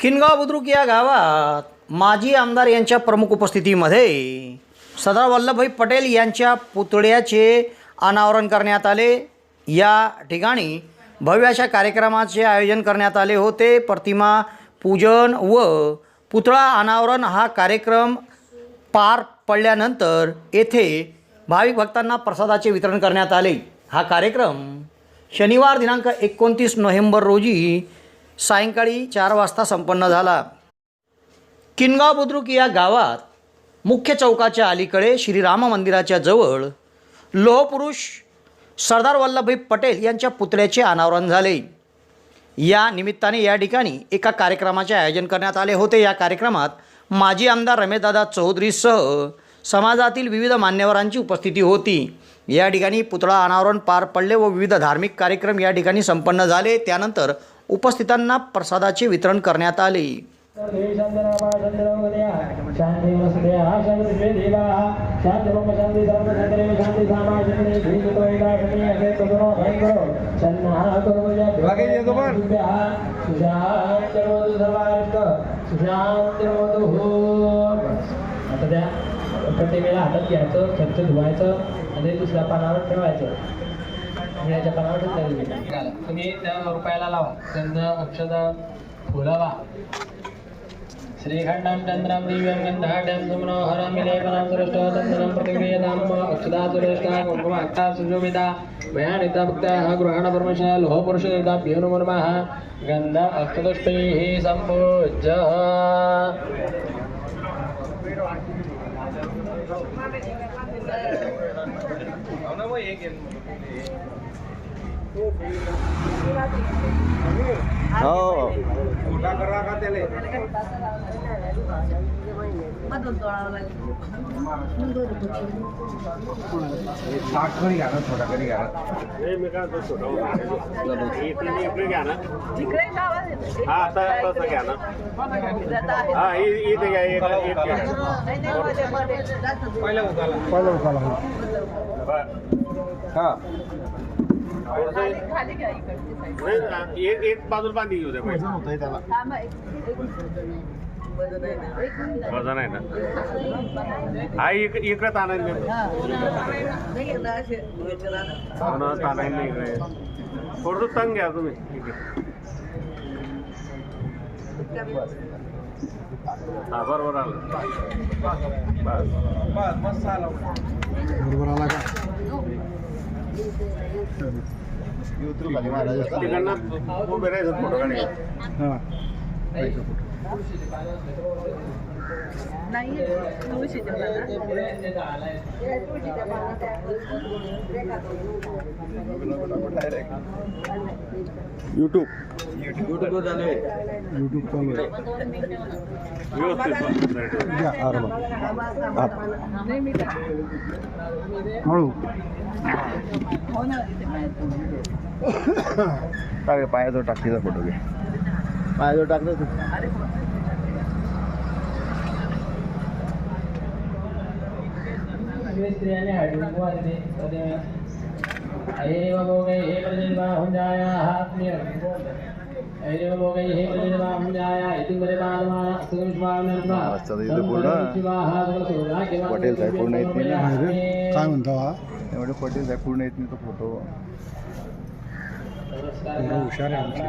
किनगाव बुद्रुक या गावात माजी आमदार यांच्या प्रमुख उपस्थितीमध्ये सरदार वल्लभभाई पटेल यांच्या पुतळ्याचे अनावरण करण्यात आले. या ठिकाणी भव्य अशा कार्यक्रमाचे आयोजन करण्यात आले होते. प्रतिमा पूजन व पुतळा अनावरण हा कार्यक्रम पार पडल्यानंतर येथे भाविक भक्तांना प्रसादाचे वितरण करण्यात आले. हा कार्यक्रम शनिवार दिनांक एकोणतीस नोव्हेंबर रोजी सायंकाळी चार वाजता संपन्न झाला. किनगाव बुद्रुक या गावात मुख्य चौकाच्या अलीकडे श्रीराम मंदिराच्या जवळ लोहपुरुष सरदार वल्लभभाई पटेल यांच्या पुतळ्याचे अनावरण झाले. या निमित्ताने या ठिकाणी एका कार्यक्रमाचे आयोजन करण्यात आले होते. या कार्यक्रमात माजी आमदार रमेशदादा चौधरीसह समाजातील विविध मान्यवरांची उपस्थिती होती. या ठिकाणी पुतळा अनावरण पार पडले व विविध धार्मिक कार्यक्रम या ठिकाणी संपन्न झाले. त्यानंतर उपस्थितांना प्रसादाचे वितरण करण्यात आले. आता त्या प्रतिमेला हातात घ्यायचं स्वच्छ धुवायचं आणि दुसऱ्या पानावर ठेवायचं. निळ्याच्या पानावर तुम्ही त्या रुपयाला लावा. गंध अक्षद फुलवा. श्रीखंडं चन्द्रं दिव्यं गन्धाढ्यं सुमनोहरं विलेपनं सुरष्टोतन्दनं प्रतिक्रियतां अक्षदा सुरेष्टा कुङ्कुमाक्षा सुशोभिता मयानिता भक्ताः गृहाणपरमश लोहपुरुषनिताभ्यो नमो नमः गन्ध अक्षतुष्टैः सम्पूज्य Oh. हो इकडे गावात येते. हा, आता तसं घ्या ना. जात आहे. हा इ- इथे घ्या एक एक घ्या नाही, नाही, मध्ये, मध्ये. जात होते. खाली खाली घ्या इकडची side. नाही ना, एक एक बाजूला बांधी घेऊ द्या पहिले. थांबा, एक- एक मिनिट. वजन आहे ना. हा इक इकडे ताणायला नाही. नाही. हो नाही इकडे? थोडंसं तंग घ्या तुम्ही. हा बरोबर आलं. बस. तिकडनं उभे राहायचं फोटो काढायला. नाही तुळशीच्या पानात. या तुळशीच्या पानात. व्यवस्थित नाही, मी का- हो ना, इथे पायात. पायाजवळ टाकीचा फोटो घे? पायाजवळ टाकलं तू स्त्रियांनी हे गई हे में हे गई हे सुगम स्वामी पटेल साहेब पूर्ण येत नाही. काय म्हणतो हा एवढे पटेल साहेब पूर्ण येत नाही तो फोटो हुशार आहे हुशारच झाली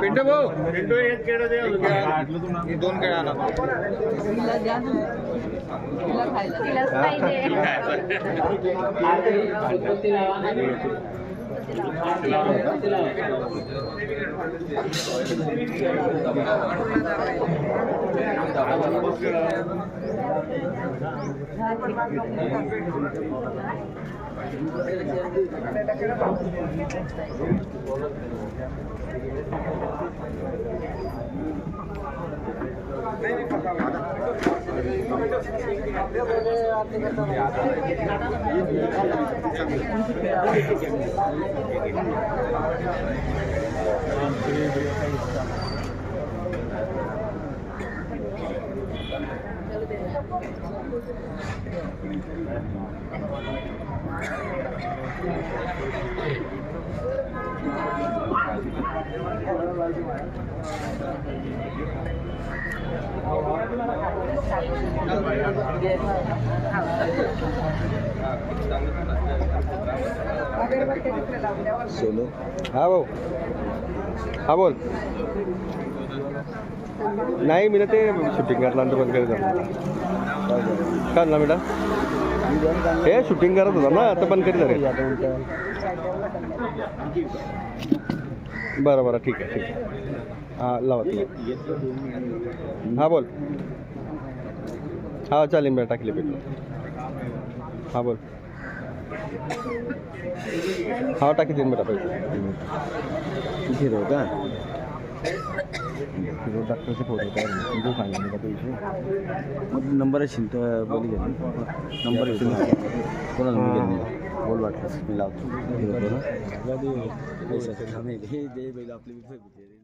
पिंटू भाऊ पिंटू एक केळं दे अजून. दोन केळं आणा तिलाच पाहिजे Gracias. लावा उदबत्ती लावा सोनू हा भाऊ हा बोल नाही मी ना ते शूटिंग करणार नंतर बंद करीत होता का ना बेटा? हे शूटिंग करत होता ना आता बंद करीत बरं बरं ठीक आहे ठीक आहे. हां लावा हां बोल. हा चालेल बेटा टाकले पेट हां बोल. हा टाकी देईन बेटा पैसे. तिथे का? तिथे डॉक्टरचे फोटो तिथे सांगितलं का पैसे मग नंबर असेल तर बोली घे नंबर येतो कोणाला मी घेत बोल वाटलं मी लावतो हे दे बैल आपली